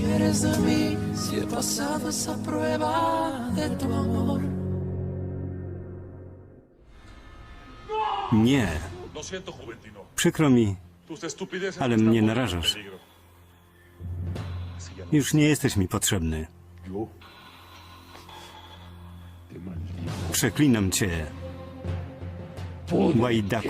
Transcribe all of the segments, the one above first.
si eres de mí, si he pasado esa prueba de tu amor. Nie. Przykro mi, Ale mnie narażasz. no- już nie jesteś mi potrzebny. Przeklinam cię. Łajdaku.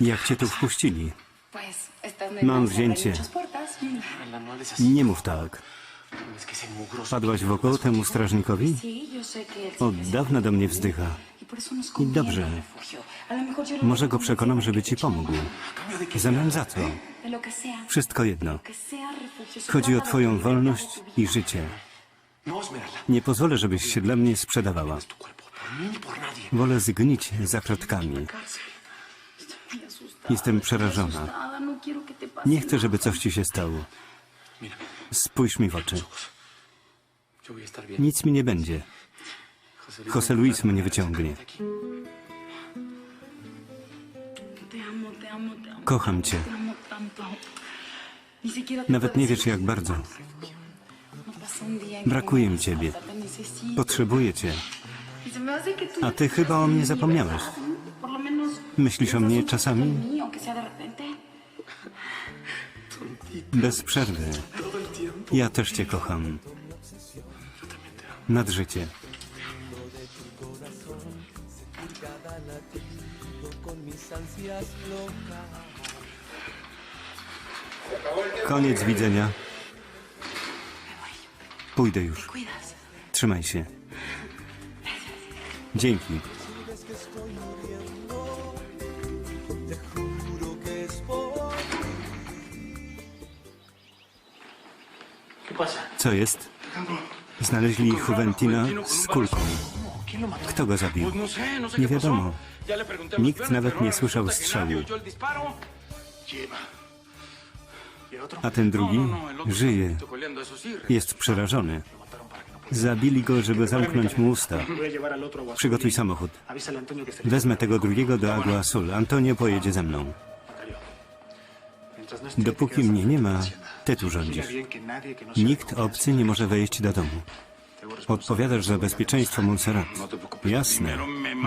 Jak cię tu wpuścili? Mam wzięcie. Nie mów tak. Padłaś w oko temu strażnikowi? Od dawna do mnie wzdycha. I dobrze. Może go przekonam, żeby ci pomógł. zamian za co? Sea. Wszystko jedno. Chodzi o twoją wolność i życie. Nie pozwolę, żebyś się dla mnie sprzedawała. Wolę zgnić za kratkami. Jestem przerażona. Nie chcę, żeby coś ci się stało. Spójrz mi w oczy. Nic mi nie będzie. José Luis mnie wyciągnie. Kocham cię. Nawet nie wiesz jak bardzo. Brakuje mi ciebie. Potrzebuję cię. A ty chyba o mnie zapomniałeś. Myślisz o mnie czasami? Bez przerwy. Ja też cię kocham. Nad życie. Koniec widzenia. Pójdę już. Trzymaj się. Dzięki. Co jest? Znaleźli Juventina z kulką. Kto go zabił? Nie wiadomo. Nikt nawet nie słyszał strzału. A ten drugi żyje. Jest przerażony. Zabili go, żeby zamknąć mu usta. Przygotuj samochód. Wezmę tego drugiego do Agua Azul. Antonio pojedzie ze mną. Dopóki mnie nie ma, ty tu rządzisz. Nikt obcy nie może wejść do domu. Odpowiadasz za bezpieczeństwo Montserrat. Jasne.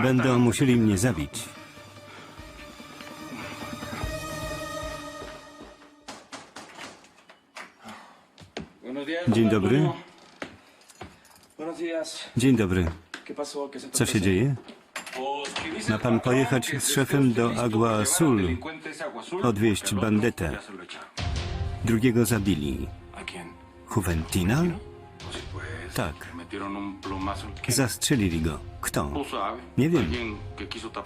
Będą musieli mnie zabić. Dzień dobry. Dzień dobry. ¿Qué pasó? ¿Qué se Co się dzieje? Ma pan pojechać z szefem do Agua Azul, odwieźć bandytę. Drugiego zabili. Juventina? Tak. Zastrzelili go. Kto? Nie wiem.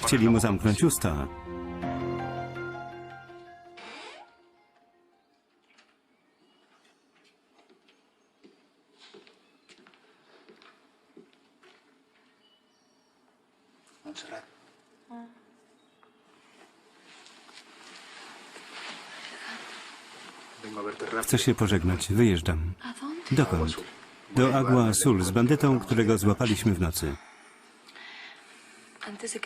Chcieli mu zamknąć usta. Chcę się pożegnać. Wyjeżdżam. Dokąd? Do Agua Azul z bandytą, którego złapaliśmy w nocy.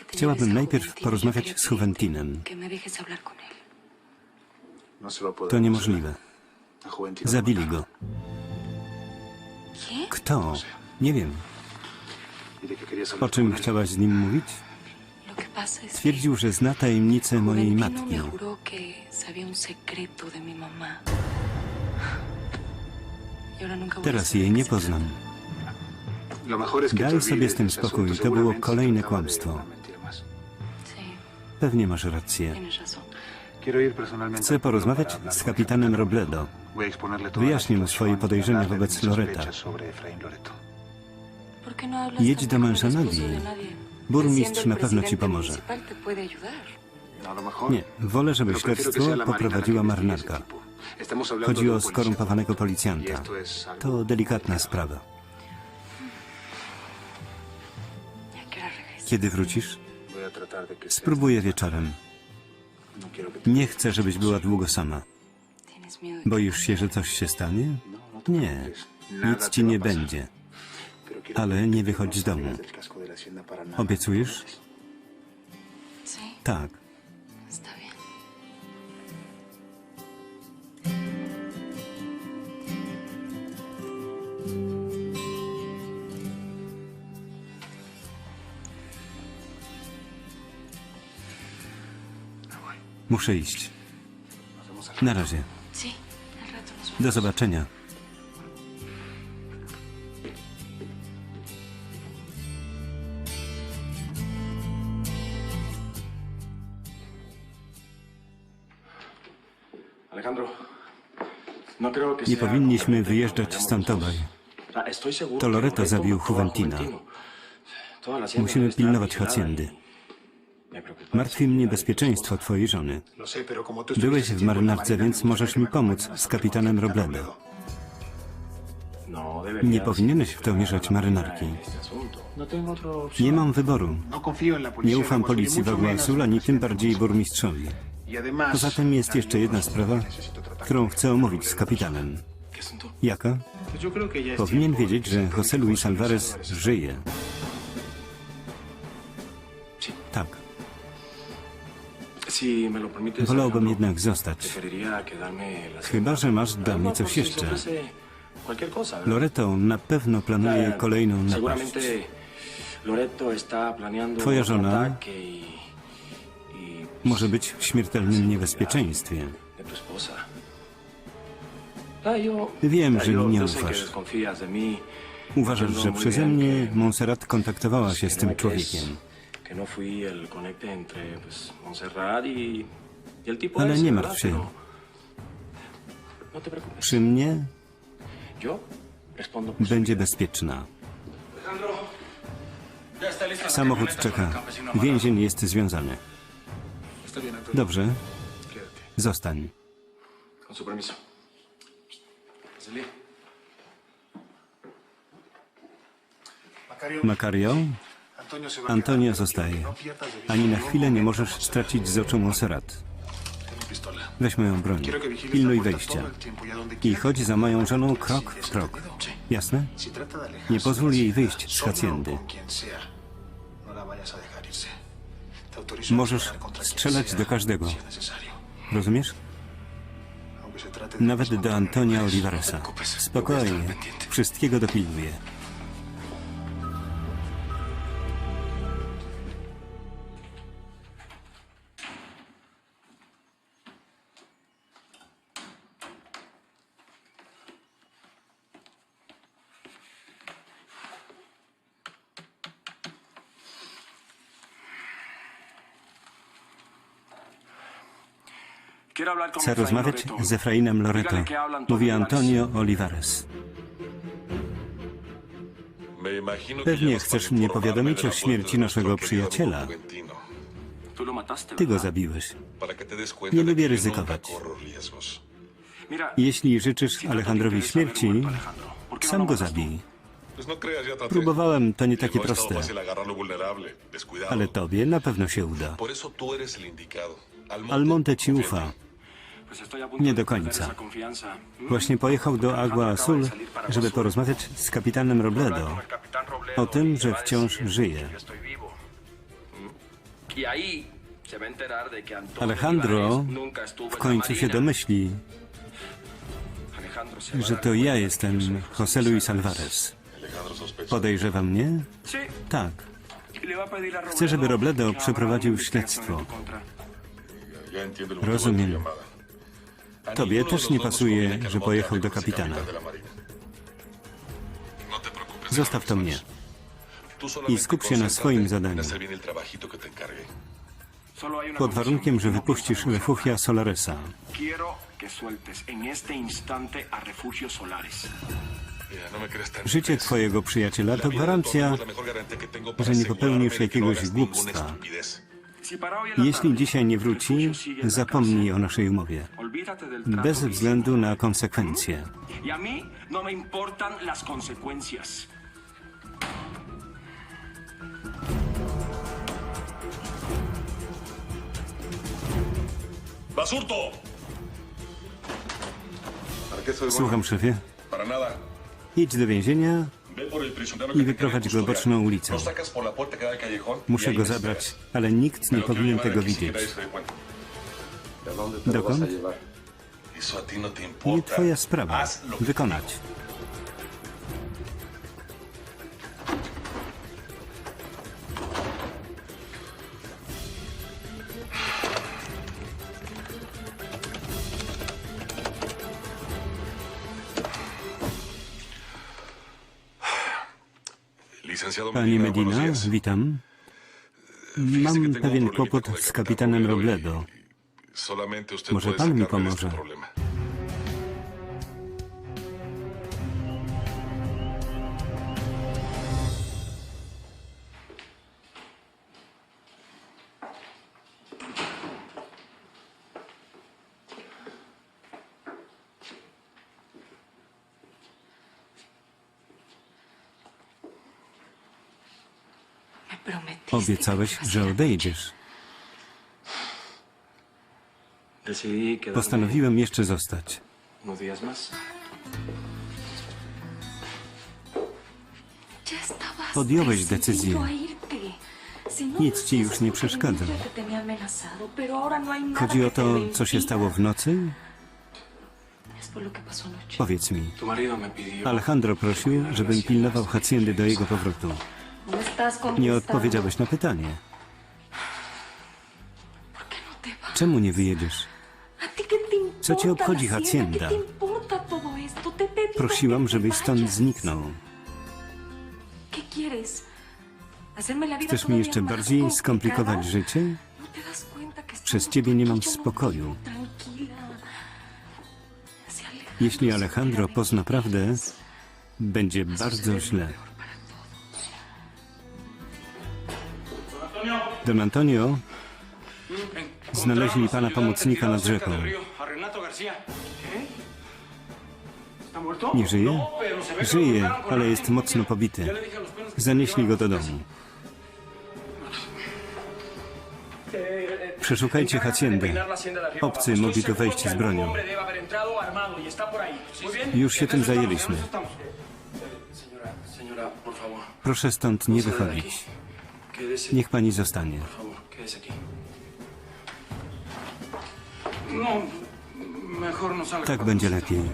Chciałabym najpierw porozmawiać z Juventinem. To niemożliwe. Zabili go. Kto? Nie wiem. O czym chciałaś z nim mówić? Twierdził, że zna tajemnicę mojej matki. Teraz jej nie poznam. Daj sobie z tym spokój. To było kolejne kłamstwo. Pewnie masz rację. Chcę porozmawiać z kapitanem Robledo. Wyjaśnię mu swoje podejrzenia wobec Loreta. sospechas sobre Efraín Loreto. ¿Por qué no hablas Jedź do de nadie? Burmistrz na pewno ci pomoże. Nie, wolę, żeby śledztwo poprowadziła marynarka. Chodzi o skorumpowanego policjanta. To delikatna sprawa. Kiedy wrócisz? Spróbuję wieczorem. No Nie chcę, żebyś była długo sama. ¿Tienes miedo de Boisz się, że coś się stanie? No, no te Nie, nic ci nie będzie. Ale nie wychodź z domu. salgas del Muszę iść. Na razie. Do zobaczenia. Alejandro, no Nie powinniśmy wyjeżdżać stąd obaj. To Loreto zabił Juventina. Musimy pilnować haciendy. Martwi mnie bezpieczeństwo twojej żony. Byłeś w marynarce, więc możesz mi pomóc z kapitanem Robledo. Nie powinieneś w to mieszać marynarki. Nie mam wyboru. Nie ufam policji w al ani tym bardziej burmistrzowi. Poza tym jest jeszcze jedna sprawa, którą chcę omówić z kapitanem. Jaka? Powinien wiedzieć, że José Luis Alvarez żyje. Wolałbym jednak zostać. Chyba, że masz dla mnie coś jeszcze. Loreto na pewno planuje kolejną napaść. Twoja żona y, y Może być w śmiertelnym niebezpieczeństwie. Ah, Wiem, ah, że mi nie ufasz. Uważasz, że przeze mnie Montserrat kontaktowała się z tym no es- człowiekiem. Que no fui el conecte entre pues, Montserrat y, y el tipo Ale ese, nie martw się. No te preocupes. Przy mnie Yo respondo por będzie bezpieczna. Samochód czeka. Więzień jest związany. Dobrze, zostań. Con su permiso. Pásale. Macario, Makario, Antonio se va a Antonio quedar, pero zostaje. no Ani na chwilę nie możesz stracić z oczu pistola. Weź moją broń. Pilnuj wejścia. y I chodź za moją żoną krok w krok. Jasne? Nie pozwól jej wyjść z sea, no Możesz strzelać do każdego. Rozumiesz? Nawet do Antonia López. Olivaresa. Spokojnie. Wszystkiego dopilnuję. Chcę rozmawiać z Efrainem Loreto. Mówi. Antonio Olivares. Pewnie chcesz mnie powiadomić o śmierci naszego przyjaciela. Ty go zabiłeś. Nie lubię ryzykować. Jeśli życzysz tanto te Alejandrowi śmierci, muerto Alejandro, ¿por qué no sam go zabij. No. Próbowałem, to nie takie no proste. Ale tobie na pewno się uda. Almonte, ci ufa. Nie do końca. Właśnie pojechał do Agua Azul, żeby porozmawiać z kapitanem Robledo o tym, że wciąż żyje. Alejandro w końcu się domyśli, że to ja jestem José Luis Alvarez. Podejrzewa mnie? Tak. Chcę, żeby Robledo przeprowadził śledztwo. Rozumiem. Tobie też nie pasuje, że pojechał do kapitana. Zostaw to mnie. I skup się na swoim zadaniu. Pod warunkiem, że wypuścisz Refugio Solaresa. Życie twojego przyjaciela to gwarancja, że nie popełnisz jakiegoś głupstwa. Jeśli dzisiaj nie wróci, zapomnij o naszej umowie. Bez względu na konsekwencje. Słucham, szefie. Idź do więzienia. I wyprowadź go boczną ulicą. Muszę go zabrać, ale nikt nie powinien tego widzieć. nadie se dé cuenta. ¿De Panie Medina, witam. Mam pewien kłopot z kapitanem Robledo Może pan mi pomoże. Obiecałeś, te że ir. odejdziesz. Postanowiłem jeszcze zostać. Podjąłeś decyzję. no Nic ci już nie przeszkadza. No Chodzi o to, co się stało w nocy? Powiedz mi. Alejandro prosił, żebym pilnował Haciendy do jego powrotu. Nie odpowiedziałeś na pytanie. Czemu nie wyjedziesz? ¿A ti qué te importa Co cię obchodzi Hacienda? Prosiłam, żebyś stąd zniknął. ¿Qué quieres? ¿Hacerme la vida Chcesz mi jeszcze bardziej skomplikować życie? ¿No Przez ciebie nie mam spokoju. Jeśli Alejandro pozna prawdę, będzie bardzo źle. Don Antonio, znaleźli pana pomocnika nad rzeką. Nie żyje? Żyje, ale jest mocno pobity. Zanieśli go do domu. Przeszukajcie Haciendę. Obcy mogli tu wejść z bronią. Już się tym zajęliśmy. Proszę stąd nie wychodzić. Niech pani zostanie. Por favor, quédese aquí. No, mejor no salga. Tak będzie lepiej.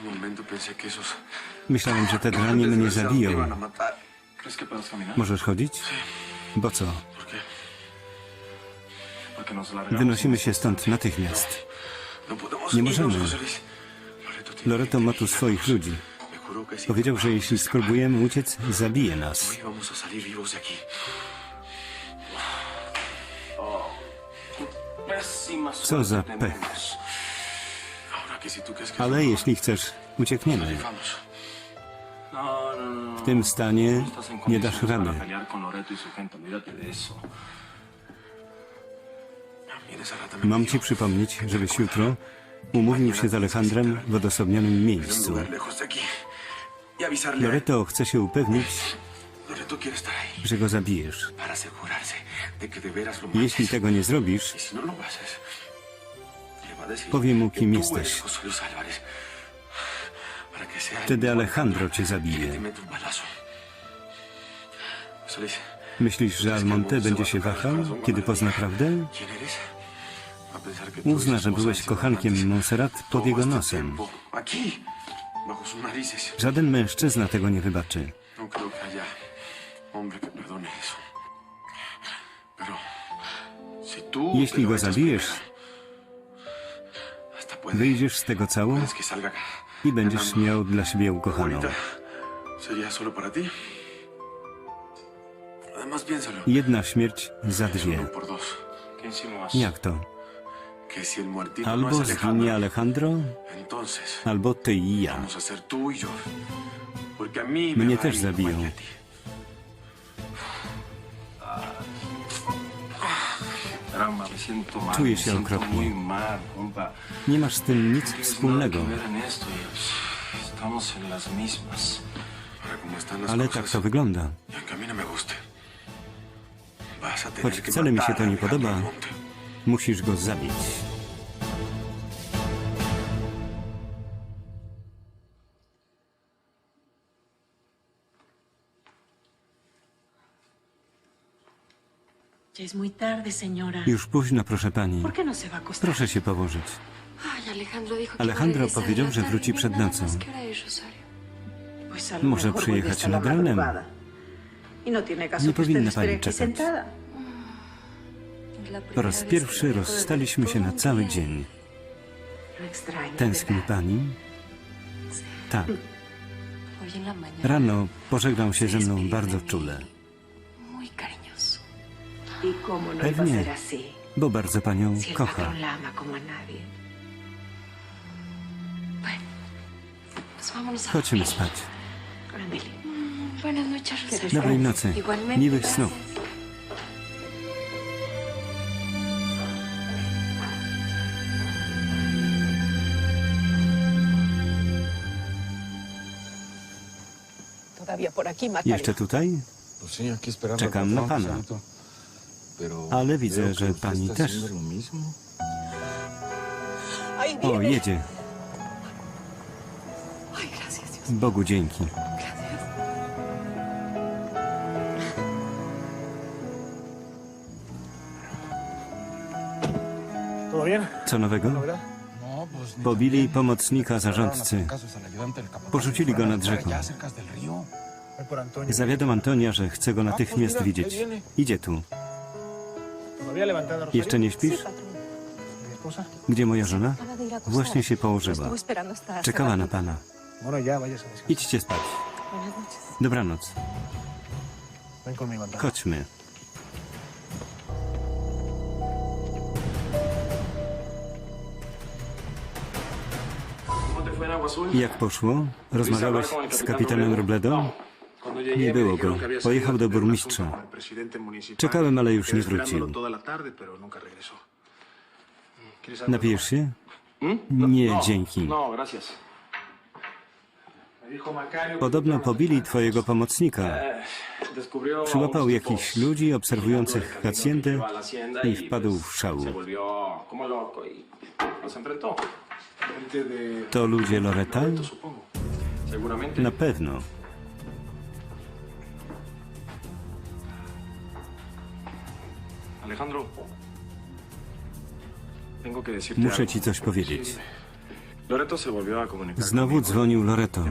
Un momento pensé que esos... Myślałem, że te dranie mnie zabiją. Możesz chodzić? Bo co? Wynosimy się stąd natychmiast. Nie możemy. Loreto ma tu swoich ludzi. Powiedział, że jeśli spróbujemy uciec, zabije nas. Co za pech. Ale jeśli chcesz, uciekniemy. Tym stanie nie dasz rady. Mam ci przypomnieć, żebyś jutro umówił się z Alejandrem w odosobnionym miejscu. Loreto chce się upewnić, że go zabijesz. Jeśli tego nie zrobisz, Y no lo haces, le va a decir Powie mu, kim jesteś. Wtedy Alejandro cię zabije. Myślisz, że Almonte będzie się wahał, kiedy pozna prawdę? Uzna, że byłeś kochankiem. Monserrat pod jego nosem. Żaden mężczyzna tego nie wybaczy. Jeśli go zabijesz, Wyjdziesz z tego cało i będziesz miał dla siebie ukochaną. Jedna śmierć za dwie. Jak to? No Albo es zginie Alejandro, albo ty i ja. vamos a ser Czuję się okropnie. Nie masz z tym nic wspólnego, ale tak to wygląda. Choć wcale mi się to nie podoba, musisz go zabić. Już późno, proszę pani. ¿Por qué no? Proszę się położyć. Alejandro powiedział, że wróci przed nocą. Może przyjechać nad ranem. Y no Nie powinna pani czekać. la Po raz pierwszy rozstaliśmy się na cały dzień. Tęskni pani? Tak. Rano pożegnał się ze mną bardzo czule, Pewnie. ser así? bo bardzo panią kocha. Chodźmy spać. Dobrej nocy. Miłych snów. Jeszcze tutaj? Czekam na pana. Ale widzę, że pani też. haciendo lo mismo. ¡Ahí O, jedzie. Bogu dzięki. Co nowego? No, Pobili pomocnika zarządcy. Porzucili go nad rzeką. Zawiadom Antonia, że chce go natychmiast widzieć. Idzie tu. Jeszcze nie śpisz? Gdzie moja żona? Właśnie się położyła. Hace Czekała na pana. Idźcie spać. Dobranoc. Chodźmy. Jak poszło? Rozmawiałeś z kapitanem Robledo? Nie było go. Pojechał do burmistrza. Czekałem, ale już nie wrócił. Napijesz się? ¿Mm? Nie, No, dzięki. No, dijo Macario. Podobno pobili twojego pomocnika. Eh, Przyłapał jakichś ludzi obserwujących camino haciendę i y, wpadł w szał. Se volvió como loco y. To ludzie Loreta? Na pewno. Muszę ci coś powiedzieć. Znowu dzwonił Loreto.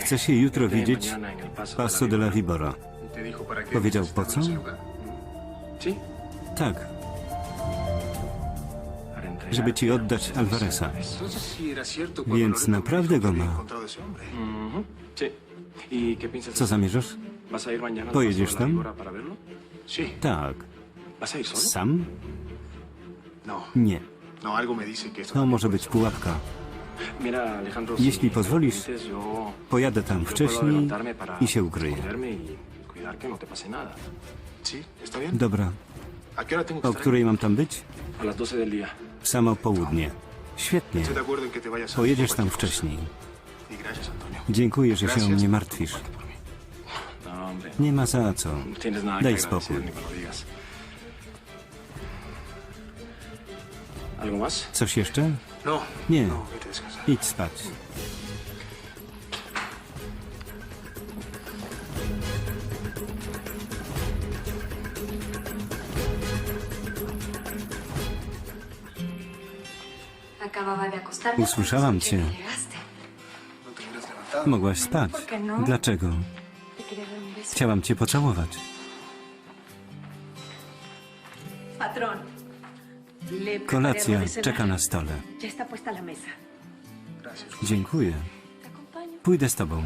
Chce się jutro widzieć el Paso de la Vibora. ¿Y te dijo para qué Powiedział po co? Tak, żeby ci oddać Alvareza. Więc naprawdę go ma. ¿Y? Co zamierzasz? ¿Vas a ir mañana al ¿Pojedziesz tam? Tak. Sam? No, Nie. no, To también może być pułapka. Jeśli pozwolisz, Pojadę tam wcześniej i się ukryję. y no. Dobra. ¿A qué hora tengo que O której mam tam być? A las 12 del día. W samo południe. Świetnie. Pojedziesz tam wcześniej. Y. Dziękuję, że się o mnie martwisz. Nie ma za co. No Daj spokój. ni me lo digas. ¿Algo más? Coś jeszcze? No, Nie. no. Idź spać. Usłyszałam cię. No. Mogłaś spać. Dlaczego? Chciałam cię pocałować. Kolacja czeka na stole. Dziękuję. Pójdę z tobą.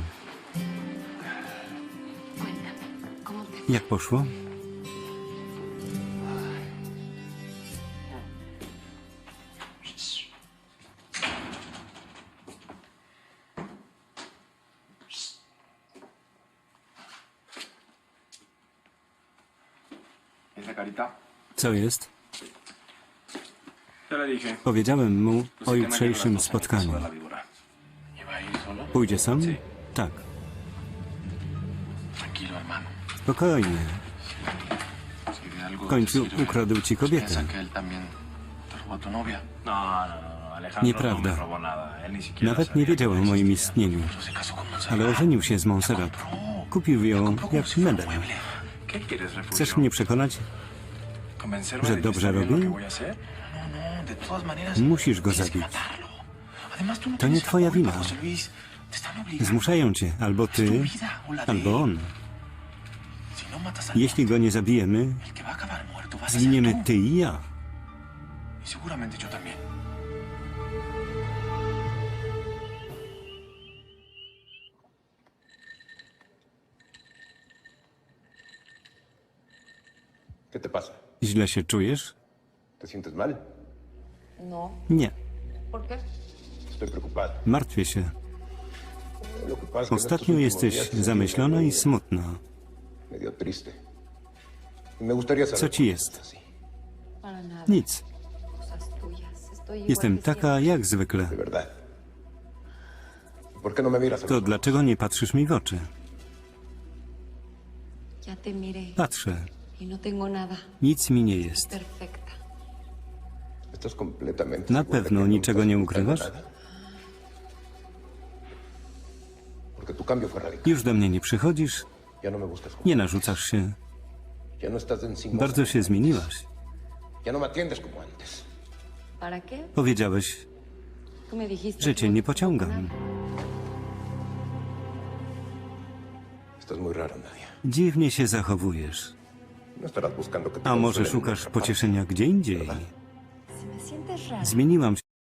Cuéntame, ¿cómo te Jak poszło? Co jest? Powiedziałem mu o jutrzejszym spotkaniu. Pójdzie sam? Tak. Spokojnie. W końcu ukradł ci kobietę. No, no, no, Nieprawda. Nawet nie wiedział o moim istnieniu, ale ożenił się z Montserrat. Kupił ją jak si Chcesz mnie przekonać? ¿Convencerme że dobrze está bien lo robi? que voy a hacer? De todas maneras. Musisz go zabić. To nie twoja wina. Zmuszają cię, albo ty, albo on. Jeśli go nie zabijemy, zginiemy ty i ja. ¿Qué te pasa? Źle się czujesz? ¿Te sientes mal? No. Nie. ¿Por qué? Estoy preocupado. Martwię się. Lo que pasa es que en estos Ostatnio últimos jesteś he zamyślona sentido i smutna. medio triste. Y me gustaría saber Co por ci qué jest? estás así. Para nada. Nic. Cosas tuyas. Estoy igual Jestem que taka jak zwykle. De verdad. ¿Por qué no me miras a To ojos? dlaczego nie patrzysz mi w oczy? siempre. Ya te miré. Patrzę. Y no. Nic mi nie jest. Perfecta. ¿Estás completamente Na pewno no niczego nie ukrywasz? Już do mnie nie przychodzisz, no nie narzucasz się. No. Bardzo się zmieniłaś. Powiedziałeś, że cię nie pociągam. Dziwnie się zachowujesz. A może szukasz pocieszenia gdzie indziej? Zmieniłam się.